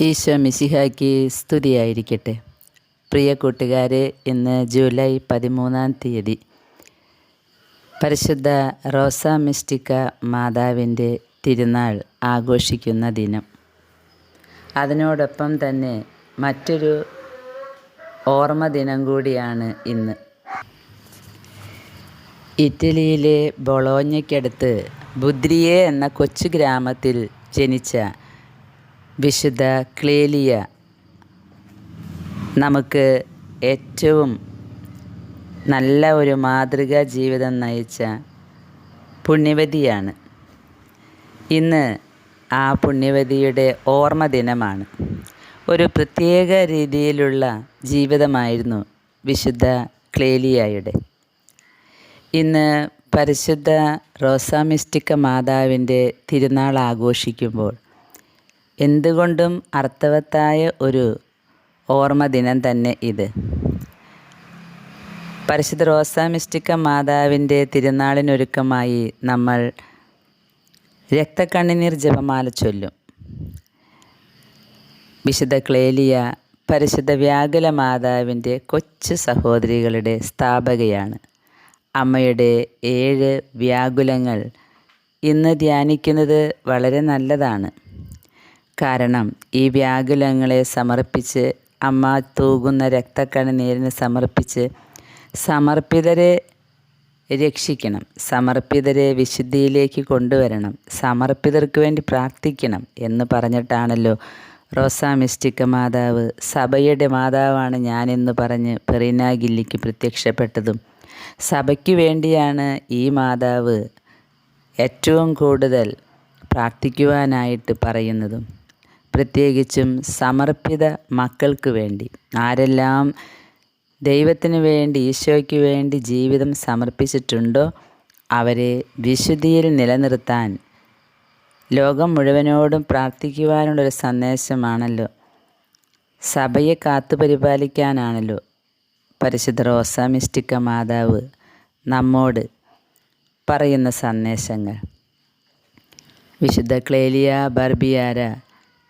ഈശോ മിശിഹായ്ക്ക് സ്തുതിയായിരിക്കട്ടെ. പ്രിയ കൂട്ടുകാരെ ഇന്ന് ജൂലൈ പതിമൂന്നാം തീയതി പരിശുദ്ധ റോസ മിസ്റ്റിക്ക മാതാവിന്റെ തിരുനാൾ ആഘോഷിക്കുന്ന ദിനം. അതിനോടൊപ്പം തന്നെ മറ്റൊരു ഓർമ്മ ദിനം കൂടിയാണ് ഇന്ന്. ഇറ്റലിയിലെ ബൊളോഞ്ഞയ്ക്കടുത്ത് ബുദ്രിയെ എന്ന കൊച്ചു ഗ്രാമത്തിൽ ജനിച്ച വിശുദ്ധ ക്ലേലിയ നമുക്ക് ഏറ്റവും നല്ല ഒരു മാതൃകാ ജീവിതം നയിച്ച പുണ്യവതിയാണ്. ഇന്ന് ആ പുണ്യവതിയുടെ ഓർമ്മ ദിനമാണ്. ഒരു പ്രത്യേക രീതിയിലുള്ള ജീവിതമായിരുന്നു വിശുദ്ധ ക്ലേലിയായുടെ. ഇന്ന് പരിശുദ്ധ റോസാമിസ്റ്റിക്ക മാതാവിന്റെ തിരുനാൾ ആഘോഷിക്കുമ്പോൾ എന്തുകൊണ്ടും അർത്ഥവത്തായ ഒരു ഓർമ്മ ദിനം തന്നെ ഇത്. പരിശുദ്ധ റോസാമിസ്റ്റിക്ക മാതാവിന്റെ തിരുനാളിനൊരുക്കമായി നമ്മൾ രക്തക്കണ്ണിനീർ ജപമാല ചൊല്ലും. വിശുദ്ധ ക്ലേലിയ പരിശുദ്ധ വ്യാകുല മാതാവിന്റെ കൊച്ചു സഹോദരികളുടെ സ്ഥാപകയാണ്. അമ്മയുടെ ഏഴ് വ്യാകുലങ്ങൾ ഇന്ന് ധ്യാനിക്കുന്നത് വളരെ നല്ലതാണ്. കാരണം ഈ വ്യാകുലങ്ങളെ സമർപ്പിച്ച് അമ്മ തൂകുന്ന രക്തക്കണ്ണുനീരിന് സമർപ്പിച്ച് സമർപ്പിതരെ രക്ഷിക്കണം സമർപ്പിതരെ വിശുദ്ധിയിലേക്ക് കൊണ്ടുവരണം സമർപ്പിതർക്ക് വേണ്ടി പ്രാർത്ഥിക്കണം എന്ന് പറഞ്ഞിട്ടാണല്ലോ റോസാ മിസ്റ്റിക്ക മാതാവ് സഭയുടെ മാതാവാണ് ഞാനെന്ന് പറഞ്ഞ് പെറീന ഗില്ലിക്ക് പ്രത്യക്ഷപ്പെട്ടതും. സഭയ്ക്ക് വേണ്ടിയാണ് ഈ മാതാവ് ഏറ്റവും കൂടുതൽ പ്രാർത്ഥിക്കുവാനായിട്ട് പറയുന്നതും. പ്രത്യേകിച്ചും സമർപ്പിത മക്കൾക്ക് വേണ്ടി. ആരെല്ലാം ദൈവത്തിന് വേണ്ടി ഈശോയ്ക്ക് വേണ്ടി ജീവിതം സമർപ്പിച്ചിട്ടുണ്ടോ അവരെ വിശുദ്ധിയിൽ നിലനിർത്താൻ ലോകം മുഴുവനോടും പ്രാർത്ഥിക്കുവാനുള്ളൊരു സന്ദേശമാണല്ലോ. സഭയെ കാത്തുപരിപാലിക്കാനാണല്ലോ പരിശുദ്ധ റോസാമിസ്റ്റിക്ക മാതാവ് നമ്മോട് പറയുന്ന സന്ദേശങ്ങൾ. വിശുദ്ധ ക്ലേലിയ ബർബിയാര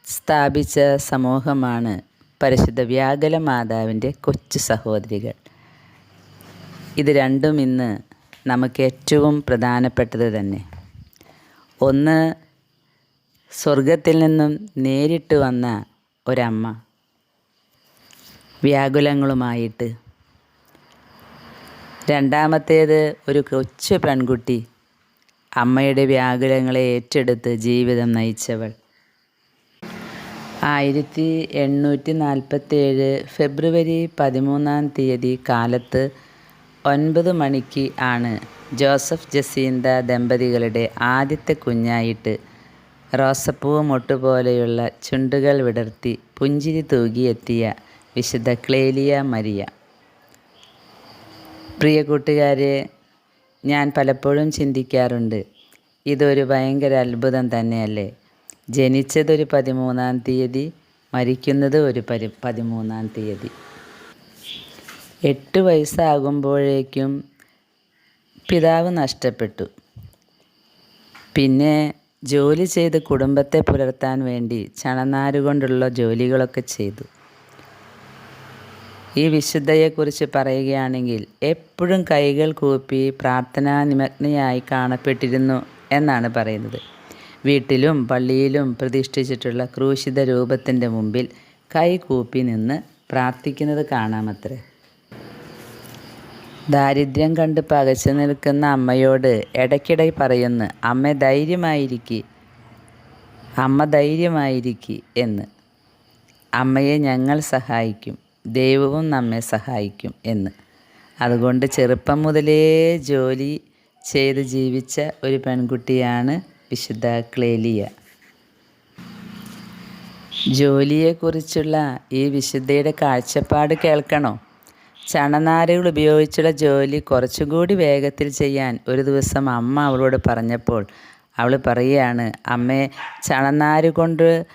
സ്ഥാപിച്ച സമൂഹമാണ് പരിശുദ്ധ വ്യാകുല മാതാവിന്റെ കൊച്ചു സഹോദരികൾ. ഇത് രണ്ടും ഇന്ന് നമുക്ക് ഏറ്റവും പ്രധാനപ്പെട്ടത് തന്നെ. ഒന്ന് സ്വർഗത്തിൽ നിന്നും നേരിട്ട് വന്ന ഒരമ്മ. വ്യാകുലങ്ങളുമായിട്ട്. രണ്ടാമത്തേത് ഒരു കൊച്ചു പെൺകുട്ടി. അമ്മയുടെ വ്യാകുലങ്ങളെ ഏറ്റെടുത്ത് ജീവിതം നയിച്ചവൾ. ആയിരത്തി എണ്ണൂറ്റി നാൽപ്പത്തേഴ് ഫെബ്രുവരി പതിമൂന്നാം തീയതി കാലത്ത് ഒൻപത് മണിക്ക് ആണ് ജോസഫ് ജസീന്ത ദമ്പതികളുടെ ആദ്യത്തെ കുഞ്ഞായിട്ട് റോസപ്പൂവ് മൊട്ടുപോലെയുള്ള ചുണ്ടുകൾ വിടർത്തി പുഞ്ചിരി തൂകിയെത്തിയ വിശുദ്ധ ക്ലേലിയ മരിയ. പ്രിയ കൂട്ടുകാരെ ഞാൻ പലപ്പോഴും ചിന്തിക്കാറുണ്ട് ഇതൊരു ഭയങ്കര അത്ഭുതം തന്നെയല്ലേ? ജനിച്ചതൊരു പതിമൂന്നാം തീയതി മരിക്കുന്നത് ഒരു പരി പതിമൂന്നാം തീയതി. എട്ട് വയസ്സാകുമ്പോഴേക്കും പിതാവ് നഷ്ടപ്പെട്ടു. പിന്നെ ജോലി ചെയ്ത് കുടുംബത്തെ പുലർത്താൻ വേണ്ടി ചണനാരുകൊണ്ടുള്ള ജോലികളൊക്കെ ചെയ്തു. ഈ വിശുദ്ധയെക്കുറിച്ച് പറയുകയാണെങ്കിൽ എപ്പോഴും കൈകൾ കൂപ്പി പ്രാർത്ഥനാ നിമഗ്നയായി കാണപ്പെട്ടിരുന്നു എന്നാണ് പറയുന്നത്. വീട്ടിലും പള്ളിയിലും പ്രതിഷ്ഠിച്ചിട്ടുള്ള ക്രൂശിത രൂപത്തിന്റെ മുമ്പിൽ കൈകൂപ്പി നിന്ന് പ്രാർത്ഥിക്കുന്നത് കാണാമത്രേ. ദാരിദ്ര്യം കണ്ട് പകച്ചു നിൽക്കുന്ന അമ്മയോട് ഇടയ്ക്കിടെ പറയുന്നു അമ്മ ധൈര്യമായിരിക്കി അമ്മ ധൈര്യമായിരിക്കി എന്ന്. അമ്മയെ ഞങ്ങൾ സഹായിക്കും ദൈവവും നമ്മെ സഹായിക്കും എന്ന്. അതുകൊണ്ട് ചെറുപ്പം മുതലേ ജോലി ചെയ്ത് ജീവിച്ച ഒരു പെൺകുട്ടിയാണ് വിശുദ്ധ ക്ലേലിയ ജോലിയെക്കുറിച്ചുള്ള ഈ വിശുദ്ധയുടെ കാഴ്ചപ്പാട് കേൾക്കണോ? ചണനാരുകൾ ഉപയോഗിച്ചുള്ള ജോലി കുറച്ചുകൂടി വേഗത്തിൽ ചെയ്യാൻ ഒരു ദിവസം അമ്മ അവളോട് പറഞ്ഞപ്പോൾ അവൾ പറയുകയാണ് അമ്മേ ചണനാര് കൊണ്ട്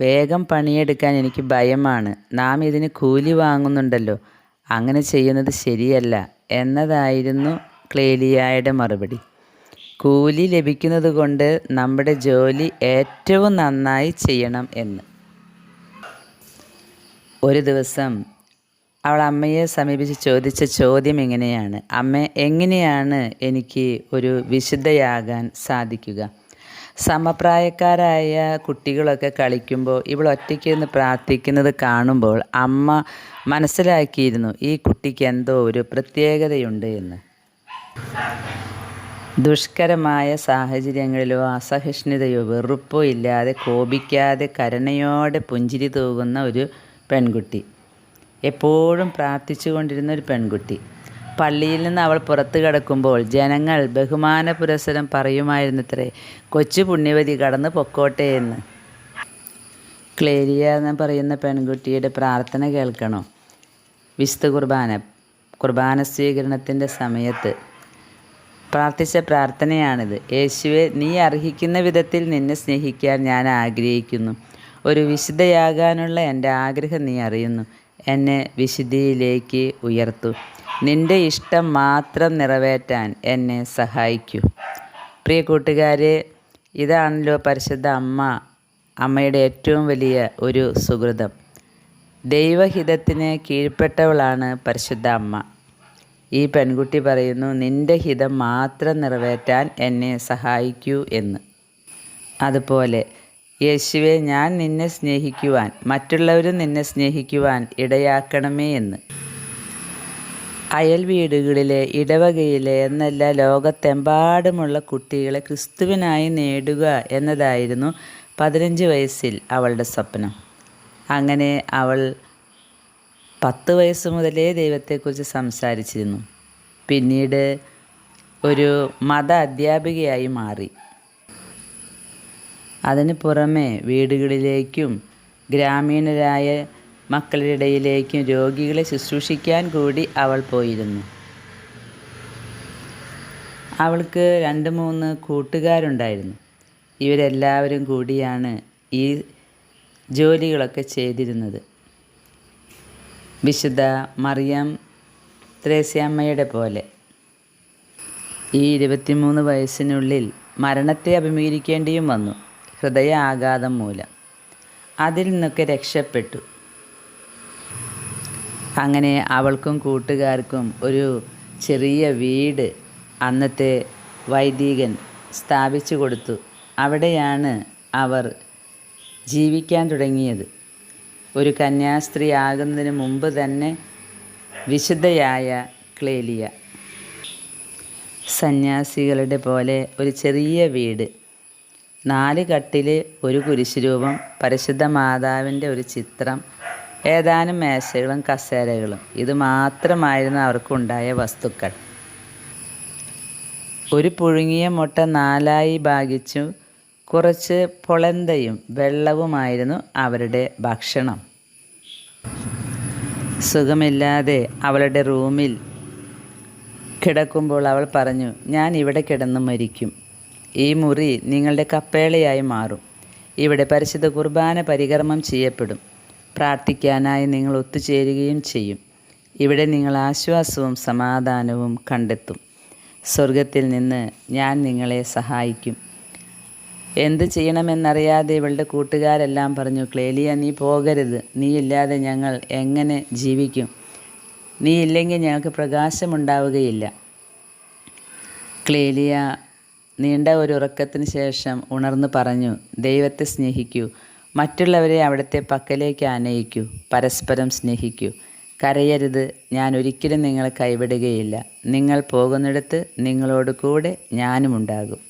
വേഗം പണിയെടുക്കാൻ എനിക്ക് ഭയമാണ്. നാം ഇതിന് കൂലി വാങ്ങുന്നുണ്ടല്ലോ. അങ്ങനെ ചെയ്യുന്നത് ശരിയല്ല എന്നതായിരുന്നു ക്ലേലിയായുടെ മറുപടി. കൂലി ലഭിക്കുന്നത് കൊണ്ട് നമ്മുടെ ജോലി ഏറ്റവും നന്നായി ചെയ്യണം എന്ന്. ഒരു ദിവസം അവൾ അമ്മയെ സമീപിച്ച് ചോദിച്ച ചോദ്യം ഇങ്ങനെയാണ്. അമ്മ എങ്ങനെയാണ് എനിക്ക് ഒരു വിശുദ്ധയാകാൻ സാധിക്കുക? സമപ്രായക്കാരായ കുട്ടികളൊക്കെ കളിക്കുമ്പോൾ ഇവൾ ഒറ്റയ്ക്ക് നിന്ന് പ്രാർത്ഥിക്കുന്നത് കാണുമ്പോൾ അമ്മ മനസ്സിലാക്കിയിരുന്നു ഈ കുട്ടിക്ക് എന്തോ ഒരു പ്രത്യേകതയുണ്ട് എന്ന്. ദുഷ്കരമായ സാഹചര്യങ്ങളിലോ അസഹിഷ്ണുതയോ വെറുപ്പോ ഇല്ലാതെ കോപിക്കാതെ കരുണയോടെ പുഞ്ചിരി തൂകുന്ന ഒരു പെൺകുട്ടി. എപ്പോഴും പ്രാർത്ഥിച്ചു കൊണ്ടിരുന്ന ഒരു പെൺകുട്ടി. പള്ളിയിൽ നിന്ന് അവൾ പുറത്തു കിടക്കുമ്പോൾ ജനങ്ങൾ ബഹുമാന പുരസരം പറയുമായിരുന്നത്രേ കൊച്ചു പുണ്യവതി കടന്ന് പൊക്കോട്ടെ എന്ന്. ക്ലേരിയ എന്ന് പറയുന്ന പെൺകുട്ടിയുടെ പ്രാർത്ഥന കേൾക്കണോ? വിശുദ്ധ കുർബാന കുർബാന സ്വീകരണത്തിന്റെ സമയത്ത് പ്രാർത്ഥിച്ച പ്രാർത്ഥനയാണിത്. യേശുവെ നീ അർഹിക്കുന്ന വിധത്തിൽ നിന്നെ സ്നേഹിക്കാൻ ഞാൻ ആഗ്രഹിക്കുന്നു. ഒരു വിശുദ്ധയാകാനുള്ള എന്റെ ആഗ്രഹം നീ അറിയുന്നു. എന്നെ വിശുദ്ധിയിലേക്ക് ഉയർത്തു. നിന്റെ ഇഷ്ടം മാത്രം നിറവേറ്റാൻ എന്നെ സഹായിക്കൂ. പ്രിയ കൂട്ടുകാരെ ഇതാണല്ലോ പരിശുദ്ധ അമ്മ അമ്മയുടെ ഏറ്റവും വലിയ ഒരു സുഹൃതം. ദൈവഹിതത്തിന് കീഴ്പ്പെട്ടവളാണ് പരിശുദ്ധ അമ്മ. ഈ പെൺകുട്ടി പറയുന്നു നിന്റെ ഹിതം മാത്രം നിറവേറ്റാൻ എന്നെ സഹായിക്കൂ എന്ന്. അതുപോലെ യേശുവെ ഞാൻ നിന്നെ സ്നേഹിക്കുവാൻ മറ്റുള്ളവരും നിന്നെ സ്നേഹിക്കുവാൻ ഇടയാക്കണമേ എന്ന്. അയൽ വീടുകളിലെ ഇടവകയിലെ എന്നല്ല ലോകത്തെമ്പാടുമുള്ള കുട്ടികളെ ക്രിസ്തുവിനായി നേടുക എന്നതായിരുന്നു പതിനഞ്ച് വയസ്സിൽ അവളുടെ സ്വപ്നം. അങ്ങനെ അവൾ പത്ത് വയസ്സ് മുതലേ ദൈവത്തെക്കുറിച്ച് സംസാരിച്ചിരുന്നു. പിന്നീട് ഒരു മത അധ്യാപികയായി മാറി. അതിന് പുറമെ വീടുകളിലേക്കും ഗ്രാമീണരായ മക്കളുടെ ഇടയിലേക്കും രോഗികളെ ശുശ്രൂഷിക്കാൻ കൂടി അവൾ പോയിരുന്നു. അവൾക്ക് രണ്ട് മൂന്ന് കൂട്ടുകാരുണ്ടായിരുന്നു. ഇവരെല്ലാവരും കൂടിയാണ് ഈ ജോലികളൊക്കെ ചെയ്തിരുന്നത്. വിശുദ്ധ മറിയം ത്രേസ്യാമ്മയുടെ പോലെ. ഈ ഇരുപത്തിമൂന്ന് വയസ്സിനുള്ളിൽ മരണത്തെ അഭിമുഖീകരിക്കേണ്ടിയും വന്നു. ഹൃദയ ആഘാതം മൂലം. അതിൽ നിന്നൊക്കെ രക്ഷപ്പെട്ടു. അങ്ങനെ അവൾക്കും കൂട്ടുകാർക്കും ഒരു ചെറിയ വീട് അന്നത്തെ വൈദികൻ സ്ഥാപിച്ചു കൊടുത്തു. അവിടെയാണ് അവർ ജീവിക്കാൻ തുടങ്ങിയത്. ഒരു കന്യാസ്ത്രീ ആകുന്നതിന് മുമ്പ് തന്നെ വിശുദ്ധയായ ക്ലേലിയ. സന്യാസികളുടെ പോലെ ഒരു ചെറിയ വീട്. നാല് കട്ടിൽ ഒരു കുരിശുരൂപം പരിശുദ്ധ മാതാവിന്റെ ഒരു ചിത്രം ഏതാനും മേശകളും കസേരകളും. ഇത് മാത്രമായിരുന്നു അവർക്കുണ്ടായ വസ്തുക്കൾ. ഒരു പുഴുങ്ങിയ മുട്ട നാലായി ഭാഗിച്ചു. കുറച്ച് പൊളന്തയും വെള്ളവുമായിരുന്നു അവരുടെ ഭക്ഷണം. സുഖമില്ലാതെ അവളുടെ റൂമിൽ കിടക്കുമ്പോൾ അവൾ പറഞ്ഞു ഞാൻ ഇവിടെ കിടന്ന് മരിക്കും. ഈ മുറി നിങ്ങളുടെ കപ്പേളയായി മാറും. ഇവിടെ പരിശുദ്ധ കുർബാന പരികർമ്മം ചെയ്യപ്പെടും. പ്രാർത്ഥിക്കാനായി നിങ്ങൾ ഒത്തുചേരുകയും ചെയ്യും. ഇവിടെ നിങ്ങൾ ആശ്വാസവും സമാധാനവും കണ്ടെത്തും. സ്വർഗത്തിൽ നിന്ന് ഞാൻ നിങ്ങളെ സഹായിക്കും. എന്ത് ചെയ്യണമെന്നറിയാതെ ഇവളുടെ കൂട്ടുകാരെല്ലാം പറഞ്ഞു ക്ലേലിയ നീ പോകരുത്. നീ ഇല്ലാതെ ഞങ്ങൾ എങ്ങനെ ജീവിക്കും? നീ ഇല്ലെങ്കിൽ ഞങ്ങൾക്ക് പ്രകാശമുണ്ടാവുകയില്ല. ക്ലേലിയ നീണ്ട ഒരു ഉറക്കത്തിന് ശേഷം ഉണർന്നു പറഞ്ഞു ദൈവത്തെ സ്നേഹിക്കൂ. മറ്റുള്ളവരെ അവിടുത്തെ പക്കലേക്ക് ആനയിക്കൂ. പരസ്പരം സ്നേഹിക്കൂ. കരയരുത്. ഞാൻ ഒരിക്കലും നിങ്ങളെ കൈവിടുകയില്ല. നിങ്ങൾ പോകുന്നിടത്ത് നിങ്ങളോട് കൂടെ ഞാനും ഉണ്ടാകും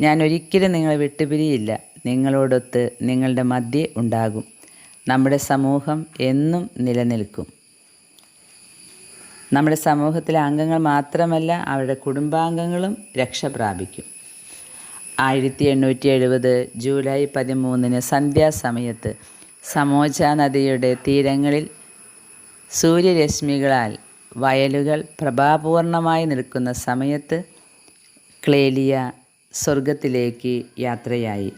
ഞാൻ ഒരിക്കലും നിങ്ങളെ വിട്ടുപിരിയില്ല. നിങ്ങളോടൊത്ത് നിങ്ങളുടെ മധ്യേ ഉണ്ടാകും. നമ്മുടെ സമൂഹം എന്നും നിലനിൽക്കും. നമ്മുടെ സമൂഹത്തിലെ അംഗങ്ങൾ മാത്രമല്ല അവരുടെ കുടുംബാംഗങ്ങളും രക്ഷ പ്രാപിക്കും. ആയിരത്തി എണ്ണൂറ്റി എഴുപത് ജൂലൈ പതിമൂന്നിന് സന്ധ്യാസമയത്ത് സമോജ നദിയുടെ തീരങ്ങളിൽ സൂര്യരശ്മികളാൽ വയലുകൾ പ്രഭാപൂർണമായി നിൽക്കുന്ന സമയത്ത് ക്ലേലിയ സ്വർഗത്തിലേക്ക് യാത്രയായി.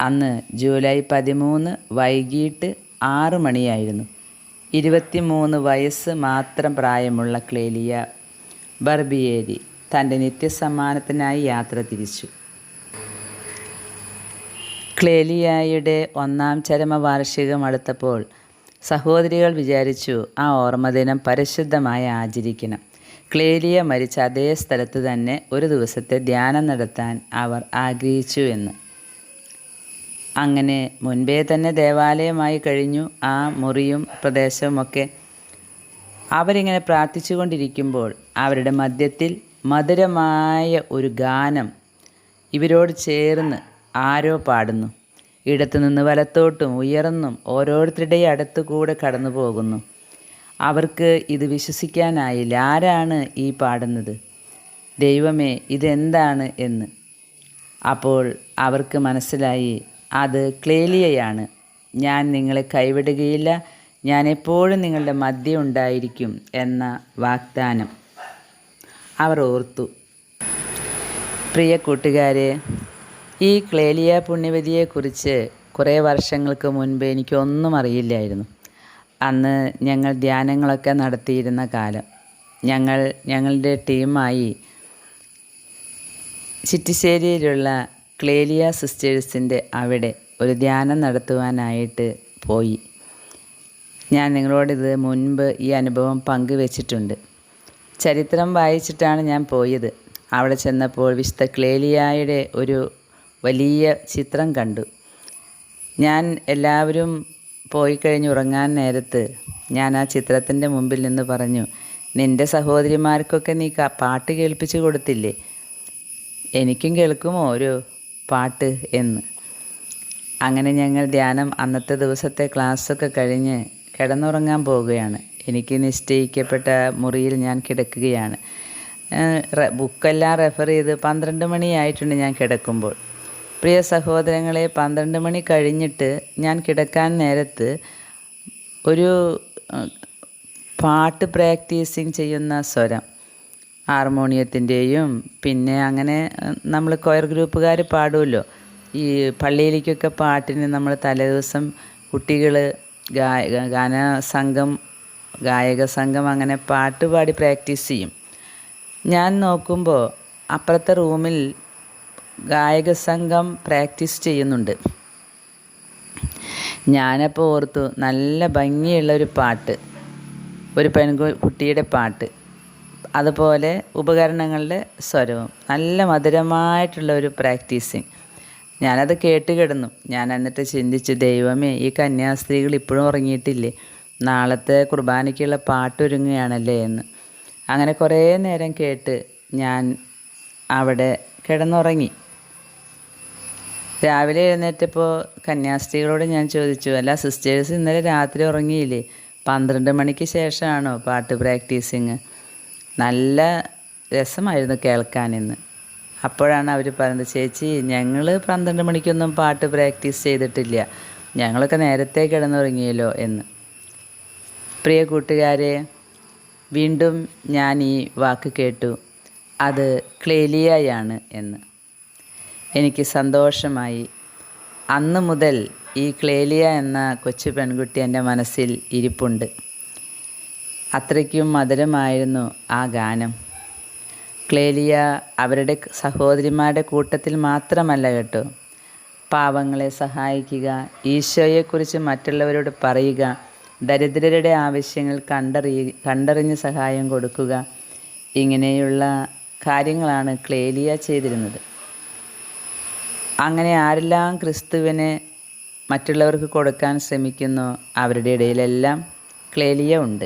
അന്ന് ജൂലൈ പതിമൂന്ന് വൈകിട്ട് ആറ് മണിയായിരുന്നു. ഇരുപത്തിമൂന്ന് വയസ്സ് മാത്രം പ്രായമുള്ള ക്ലേലിയ ബർബിയേരി തന്റെ നിത്യസമ്മാനത്തിനായി യാത്ര തിരിച്ചു. ക്ലേലിയായുടെ ഒന്നാം ചരമവാർഷികം അടുത്തപ്പോൾ സഹോദരികൾ വിചാരിച്ചു ആ ഓർമ്മദിനം പരിശുദ്ധമായി ആചരിക്കണം. ക്ലേലിയ മരിച്ച അതേ സ്ഥലത്ത് തന്നെ ഒരു ദിവസത്തെ ധ്യാനം നടത്താൻ അവർ ആഗ്രഹിച്ചു എന്ന്. അങ്ങനെ മുൻപേ തന്നെ ദേവാലയമായി കഴിഞ്ഞു. ആ മുറിയും പ്രദേശവുമൊക്കെ അവരിങ്ങനെ പ്രാർത്ഥിച്ചുകൊണ്ടിരിക്കുമ്പോൾ അവരുടെ മധ്യത്തിൽ മധുരമായ ഒരു ഗാനം ഇവരോട് ചേർന്ന് ആരോ പാടുന്നു. ഇടത്തുനിന്ന് വലത്തോട്ടും ഉയർന്നും ഓരോരുത്തരുടെയും അടുത്തുകൂടെ കടന്നു പോകുന്നു അവർക്ക് ഇത് വിശ്വസിക്കാനായില്ല. ആരാണ് ഈ പാടുന്നത്? ദൈവമേ ഇതെന്താണ് എന്ന്. അപ്പോൾ അവർക്ക് മനസ്സിലായി അത് ക്ലേലിയയാണ്. ഞാൻ നിങ്ങളെ കൈവിടുകയില്ല. ഞാൻ എപ്പോഴും നിങ്ങളുടെ മധ്യ ഉണ്ടായിരിക്കും എന്ന വാഗ്ദാനം അവർ ഓർത്തു. പ്രിയ കൂട്ടുകാരെ ഈ ക്ലേലിയ പുണ്യവതിയെക്കുറിച്ച് കുറേ വർഷങ്ങൾക്ക് മുൻപ് എനിക്കൊന്നും അറിയില്ലായിരുന്നു. അന്ന് ഞങ്ങൾ ധ്യാനങ്ങളൊക്കെ നടത്തിയിരുന്ന കാലം. ഞങ്ങൾ ഞങ്ങളുടെ ടീമായി ചിറ്റിശ്ശേരിയിലുള്ള ക്ലേലിയ സിസ്റ്റേഴ്സിന്റെ അവിടെ ഒരു ധ്യാനം നടത്തുവാനായിട്ട് പോയി. ഞാൻ നിങ്ങളോടിത് മുൻപ് ഈ അനുഭവം പങ്കുവച്ചിട്ടുണ്ട്. ചരിത്രം വായിച്ചിട്ടാണ് ഞാൻ പോയത്. അവിടെ ചെന്നപ്പോൾ വിശുദ്ധ ക്ലേലിയായുടെ ഒരു വലിയ ചിത്രം കണ്ടു. ഞാൻ എല്ലാവരും പോയി കഴിഞ്ഞ് ഉറങ്ങാൻ നേരത്ത് ഞാൻ ആ ചിത്രത്തിന്റെ മുമ്പിൽ നിന്ന് പറഞ്ഞു നിന്റെ സഹോദരിമാർക്കൊക്കെ നീ പാട്ട് കേൾപ്പിച്ചു കൊടുത്തില്ലേ? എനിക്കും കേൾക്കുമോ ഒരു പാട്ട് എന്ന്? അങ്ങനെ ഞങ്ങൾ ധ്യാനം അന്നത്തെ ദിവസത്തെ ക്ലാസ്സൊക്കെ കഴിഞ്ഞ് കിടന്നുറങ്ങാൻ പോവുകയാണ്. എനിക്ക് നിശ്ചയിക്കപ്പെട്ട മുറിയിൽ ഞാൻ കിടക്കുകയാണ്. ബുക്കെല്ലാം റെഫർ ചെയ്ത് പന്ത്രണ്ട് മണിയായിട്ടുണ്ട് ഞാൻ കിടക്കുമ്പോൾ. പ്രിയ സഹോദരങ്ങളെ പന്ത്രണ്ട് മണി കഴിഞ്ഞിട്ട് ഞാൻ കിടക്കാൻ നേരത്ത് ഒരു പാട്ട് പ്രാക്ടീസിങ് ചെയ്യുന്ന സ്വരം. ഹാർമോണിയത്തിന്റെയും പിന്നെ അങ്ങനെ നമ്മൾ കൊയർ ഗ്രൂപ്പുകാർ പാടുമല്ലോ. ഈ പള്ളിയിലേക്കൊക്കെ പാട്ടിന് നമ്മൾ തലേദിവസം കുട്ടികൾ ഗായ ഗാന സംഘം ഗായക സംഘം അങ്ങനെ പാട്ട് പാടി പ്രാക്ടീസ് ചെയ്യും. ഞാൻ നോക്കുമ്പോൾ അപ്പുറത്തെ റൂമിൽ ഗായക സംഘം പ്രാക്ടീസ് ചെയ്യുന്നുണ്ട്. ഞാനപ്പോൾ ഓർത്തു നല്ല ഭംഗിയുള്ള ഒരു പാട്ട് ഒരു പെൺകുട്ടിയുടെ പാട്ട്. അതുപോലെ ഉപകരണങ്ങളുടെ സ്വരവും നല്ല മധുരമായിട്ടുള്ള ഒരു പ്രാക്ടീസിങ്. ഞാനത് കേട്ട് കിടന്നു. ഞാൻ എന്നിട്ട് ചിന്തിച്ചു ദൈവമേ ഈ കന്യാസ്ത്രീകൾ ഇപ്പോഴും ഉറങ്ങിയിട്ടില്ലേ? നാളത്തെ കുർബാനയ്ക്കുള്ള പാട്ടൊരുങ്ങുകയാണല്ലേ എന്ന്. അങ്ങനെ കുറേ നേരം കേട്ട് ഞാൻ അവിടെ കിടന്നുറങ്ങി. രാവിലെ എഴുന്നേറ്റപ്പോൾ കന്യാസ്ത്രീകളോട് ഞാൻ ചോദിച്ചു അല്ല സിസ്റ്റേഴ്സ് ഇന്നലെ രാത്രി ഉറങ്ങിയില്ലേ? പന്ത്രണ്ട് മണിക്ക് ശേഷമാണോ പാട്ട് പ്രാക്ടീസിങ്? നല്ല രസമായിരുന്നു കേൾക്കാൻ ഇന്ന്. അപ്പോഴാണ് അവർ പറഞ്ഞത് ചേച്ചി ഞങ്ങൾ പന്ത്രണ്ട് മണിക്കൊന്നും പാട്ട് പ്രാക്ടീസ് ചെയ്തിട്ടില്ല. ഞങ്ങളൊക്കെ നേരത്തെ കിടന്നുറങ്ങിയല്ലോ എന്ന്. പ്രിയ കൂട്ടുകാരെ വീണ്ടും ഞാൻ ഈ വാക്ക് കേട്ടു. അത് ക്ലേലിയായാണ് എന്ന്. എനിക്ക് സന്തോഷമായി. അന്ന് മുതൽ ഈ ക്ലേലിയ എന്ന കൊച്ചു പെൺകുട്ടി എന്റെ മനസ്സിൽ ഇരിപ്പുണ്ട്. അത്രയ്ക്കും മധുരമായിരുന്നു ആ ഗാനം. ക്ലേലിയ അവരുടെ സഹോദരിമാരുടെ കൂട്ടത്തിൽ മാത്രമല്ല കേട്ടോ. പാവങ്ങളെ സഹായിക്കുക ഈശോയെക്കുറിച്ച് മറ്റുള്ളവരോട് പറയുക ദരിദ്രരുടെ ആവശ്യങ്ങൾ കണ്ടറി കണ്ടറിഞ്ഞ് സഹായം കൊടുക്കുക ഇങ്ങനെയുള്ള കാര്യങ്ങളാണ് ക്ലേലിയ ചെയ്തിരുന്നത്. അങ്ങനെ ആരെല്ലാം ക്രിസ്തുവിനെ മറ്റുള്ളവർക്ക് കൊടുക്കാൻ ശ്രമിക്കുന്നു അവരുടെ ഇടയിലെല്ലാം ക്ലേലിയ ഉണ്ട്.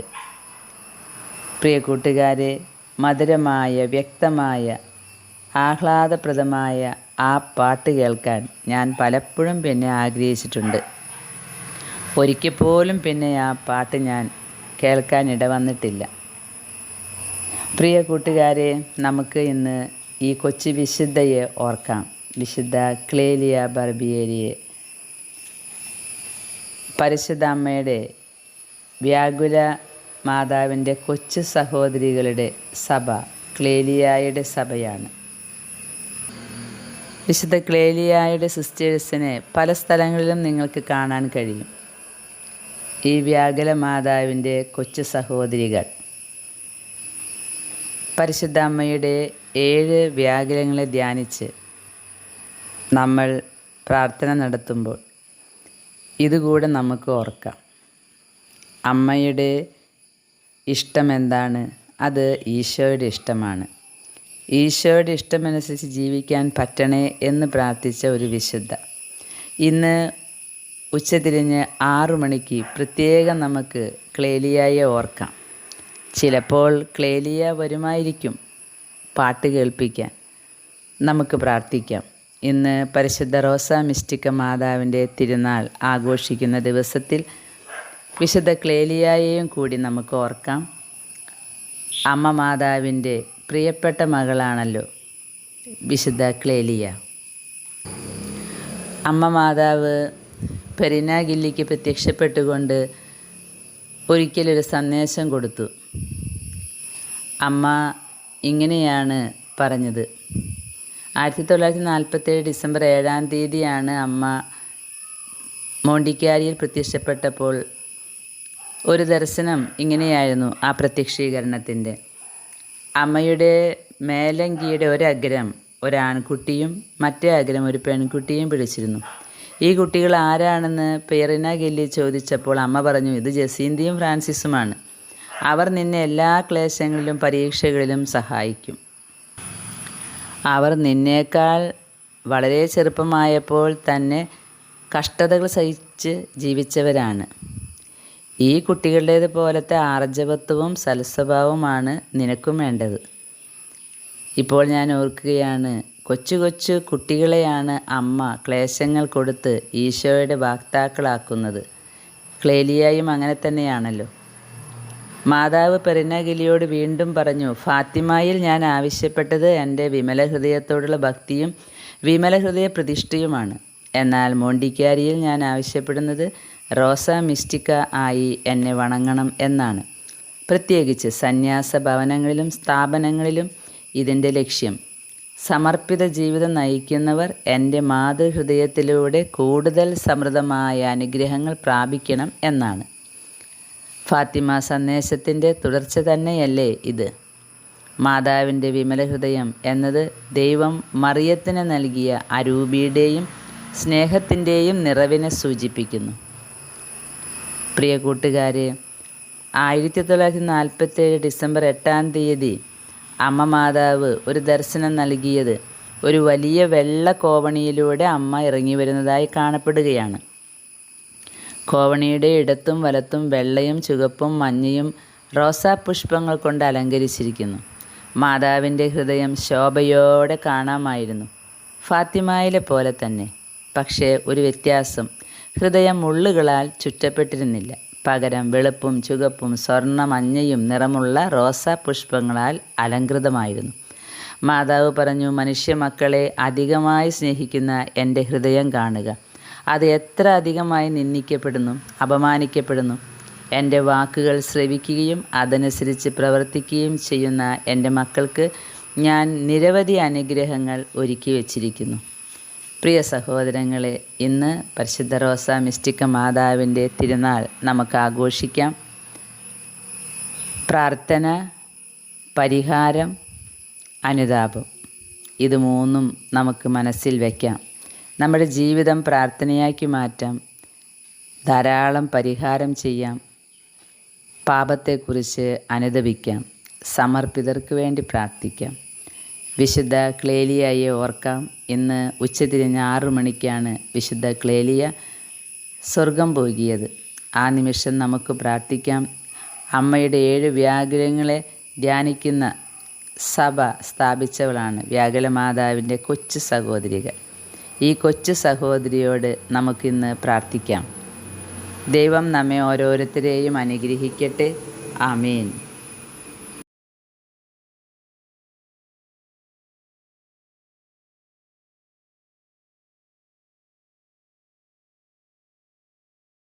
പ്രിയ കൂട്ടുകാരെ മധുരമായ വ്യക്തമായ ആഹ്ലാദപ്രദമായ ആ പാട്ട് കേൾക്കാൻ ഞാൻ പലപ്പോഴും പിന്നെ ആഗ്രഹിച്ചിട്ടുണ്ട്. ഒരിക്കൽ പോലും പിന്നെ ആ പാട്ട് ഞാൻ കേൾക്കാൻ ഇട വന്നിട്ടില്ല പ്രിയ കൂട്ടുകാരെ നമുക്ക് ഇന്ന് ഈ കൊച്ചു വിശുദ്ധയെ ഓർക്കാം. വിശുദ്ധ ക്ലേലിയ ബർബിയേരിയെ. പരിശുദ്ധ അമ്മയുടെ വ്യാകുല മാതാവിന്റെ കൊച്ചു സഹോദരികളുടെ സഭ ക്ലേലിയായുടെ സഭയാണ്. വിശുദ്ധ ക്ലേലിയായുടെ സിസ്റ്റേഴ്സിനെ പല സ്ഥലങ്ങളിലും നിങ്ങൾക്ക് കാണാൻ കഴിയും. ഈ വ്യാകുല മാതാവിന്റെ കൊച്ചു സഹോദരികൾ. പരിശുദ്ധ അമ്മയുടെ ഏഴ് വ്യാകുലങ്ങളെ ധ്യാനിച്ച് നമ്മൾ പ്രാർത്ഥന നടത്തുമ്പോൾ ഇതുകൂടെ നമുക്ക് ഓർക്കാം. അമ്മയുടെ ഇഷ്ടം എന്താണ്? അത് ഈശോയുടെ ഇഷ്ടമാണ്. ഈശോയുടെ ഇഷ്ടമനുസരിച്ച് ജീവിക്കാൻ പറ്റണേ എന്ന് പ്രാർത്ഥിച്ച ഒരു വിശുദ്ധ. ഇന്ന് ഉച്ചതിരിഞ്ഞ് ആറു മണിക്ക് പ്രത്യേകം നമുക്ക് ക്ലേലിയായെ ഓർക്കാം. ചിലപ്പോൾ ക്ലേലിയ വരുമായിരിക്കും പാട്ട് കേൾപ്പിക്കാൻ. നമുക്ക് പ്രാർത്ഥിക്കാം. ഇന്ന് പരിശുദ്ധ റോസ മിസ്റ്റിക്ക മാതാവിന്റെ തിരുനാൾ ആഘോഷിക്കുന്ന ദിവസത്തിൽ വിശുദ്ധ ക്ലേലിയായെയും കൂടി നമുക്ക് ഓർക്കാം. അമ്മ മാതാവിന്റെ പ്രിയപ്പെട്ട മകളാണല്ലോ വിശുദ്ധ ക്ലേലിയ. അമ്മ മാതാവ് പെരിനാഗില്ലിക്ക് പ്രത്യക്ഷപ്പെട്ടുകൊണ്ട് ഒരിക്കലൊരു സന്ദേശം കൊടുത്തു. അമ്മ ഇങ്ങനെയാണ് പറഞ്ഞത്. ആയിരത്തി തൊള്ളായിരത്തി നാൽപ്പത്തേഴ് ഡിസംബർ ഏഴാം തീയതിയാണ് അമ്മ മോണ്ടിക്കാരിയിൽ പ്രത്യക്ഷപ്പെട്ടപ്പോൾ ഒരു ദർശനം ഇങ്ങനെയായിരുന്നു ആ പ്രത്യക്ഷീകരണത്തിന്റെ. അമ്മയുടെ മേലങ്കിയുടെ ഒരഗ്രം ഒരാൺകുട്ടിയും മറ്റേ അഗ്രം ഒരു പെൺകുട്ടിയും പിടിച്ചിരുന്നു. ഈ കുട്ടികൾ ആരാണെന്ന് പേറിന ഗെല്ലി ചോദിച്ചപ്പോൾ അമ്മ പറഞ്ഞു ഇത് ജസീന്തിയും ഫ്രാൻസിസുമാണ്. അവർ നിന്നെ എല്ലാ ക്ലേശങ്ങളിലും പരീക്ഷകളിലും സഹായിക്കും. അവർ നിന്നേക്കാൾ വളരെ ചെറുപ്പമായപ്പോൾ തന്നെ കഷ്ടതകൾ സഹിച്ച് ജീവിച്ചവരാണ്. ഈ കുട്ടികളുടേത് പോലത്തെ ആർജവത്വവും സൽസ്വഭാവവുമാണ് നിനക്കും വേണ്ടത്. ഇപ്പോൾ ഞാൻ ഓർക്കുകയാണ് കൊച്ചു കൊച്ചു കുട്ടികളെയാണ് അമ്മ ക്ലേശങ്ങൾ കൊടുത്ത് ഈശോയുടെ വാക്താക്കളാക്കുന്നത്. ക്ലേലിയായും അങ്ങനെ തന്നെയാണല്ലോ. മാതാവ് പെരുന്നഗിലിയോട് വീണ്ടും പറഞ്ഞു ഫാത്തിമയിൽ ഞാൻ ആവശ്യപ്പെട്ടത് എന്റെ വിമല ഹൃദയത്തോടുള്ള ഭക്തിയും വിമല ഹൃദയ പ്രതിഷ്ഠയുമാണ്. എന്നാൽ മോണ്ടിക്കാരിയിൽ ഞാൻ ആവശ്യപ്പെടുന്നത് റോസ മിസ്റ്റിക്ക ആയി എന്നെ വണങ്ങണം എന്നാണ്. പ്രത്യേകിച്ച് സന്യാസ ഭവനങ്ങളിലും സ്ഥാപനങ്ങളിലും ഇതിന്റെ ലക്ഷ്യം. സമർപ്പിത ജീവിതം നയിക്കുന്നവർ എന്റെ മാതൃഹൃദയത്തിലൂടെ കൂടുതൽ സമൃദ്ധമായ അനുഗ്രഹങ്ങൾ പ്രാപിക്കണം എന്നാണ്. ഫാത്തിമ സന്ദേശത്തിന്റെ തുടർച്ച തന്നെയല്ലേ ഇത്? മാതാവിന്റെ വിമല ഹൃദയം എന്നത് ദൈവം മറിയത്തിന് നൽകിയ അരൂപിയുടെയും സ്നേഹത്തിന്റെയും നിറവിനെ സൂചിപ്പിക്കുന്നു. പ്രിയ കൂട്ടുകാരെ ആയിരത്തി തൊള്ളായിരത്തി നാൽപ്പത്തേഴ് ഡിസംബർ എട്ടാം തീയതി അമ്മ മാതാവ് ഒരു ദർശനം നൽകിയത് ഒരു വലിയ വെള്ള കോവണിയിലൂടെ അമ്മ ഇറങ്ങി വരുന്നതായി കാണപ്പെടുകയാണ്. കോവണിയുടെ ഇടത്തും വലത്തും വെള്ളയും ചുവപ്പും മഞ്ഞയും റോസാ പുഷ്പങ്ങൾ കൊണ്ട് അലങ്കരിച്ചിരിക്കുന്നു. മാതാവിന്റെ ഹൃദയം ശോഭയോടെ കാണാമായിരുന്നു. ഫാത്തിമായിലെ പോലെ തന്നെ. പക്ഷേ ഒരു വ്യത്യാസം. ഹൃദയം മുള്ളുകളാൽ ചുറ്റപ്പെട്ടിരുന്നില്ല. പകരം വെളുപ്പും ചുവപ്പും സ്വർണ മഞ്ഞയും നിറമുള്ള റോസാ പുഷ്പങ്ങളാൽ അലങ്കൃതമായിരുന്നു മാതാവ് പറഞ്ഞു മനുഷ്യ മക്കളെ അധികമായി സ്നേഹിക്കുന്ന എന്റെ ഹൃദയം കാണുക. അത് എത്ര അധികമായി നിന്ദിക്കപ്പെടുന്നു അപമാനിക്കപ്പെടുന്നു. എന്റെ വാക്കുകൾ ശ്രവിക്കുകയും അതനുസരിച്ച് പ്രവർത്തിക്കുകയും ചെയ്യുന്ന എന്റെ മക്കൾക്ക് ഞാൻ നിരവധി അനുഗ്രഹങ്ങൾ ഒരുക്കി വച്ചിരിക്കുന്നു. പ്രിയ സഹോദരങ്ങളെ ഇന്ന് പരിശുദ്ധ റോസ മിസ്റ്റിക്ക മാതാവിന്റെ തിരുനാൾ നമുക്ക് ആഘോഷിക്കാം. പ്രാർത്ഥന പരിഹാരം അനുതാപം. ഇത് മൂന്നും നമുക്ക് മനസ്സിൽ വയ്ക്കാം നമ്മുടെ ജീവിതം പ്രാർത്ഥനയാക്കി മാറ്റാം. ധാരാളം പരിഹാരം ചെയ്യാം. പാപത്തെക്കുറിച്ച് അനുദപിക്കാം. സമർപ്പിതർക്ക് വേണ്ടി പ്രാർത്ഥിക്കാം. വിശുദ്ധ ക്ലേലിയയെ ഓർക്കാം. ഇന്ന് ഉച്ചതിരിഞ്ഞ് ആറു മണിക്കാണ് വിശുദ്ധ ക്ലേലിയ സ്വർഗം പോകിയത് ആ നിമിഷം നമുക്ക് പ്രാർത്ഥിക്കാം. അമ്മയുടെ ഏഴ് വ്യാകുലങ്ങളെ ധ്യാനിക്കുന്ന സഭ സ്ഥാപിച്ചവളാണ് വ്യാകുല മാതാവിന്റെ കൊച്ചു സഹോദരികൾ. ഈ കൊച്ചു സഹോദരിയോട് നമുക്കിന്ന് പ്രാർത്ഥിക്കാം. ദൈവം നമ്മെ ഓരോരുത്തരെയും അനുഗ്രഹിക്കട്ടെ. ആമേൻ.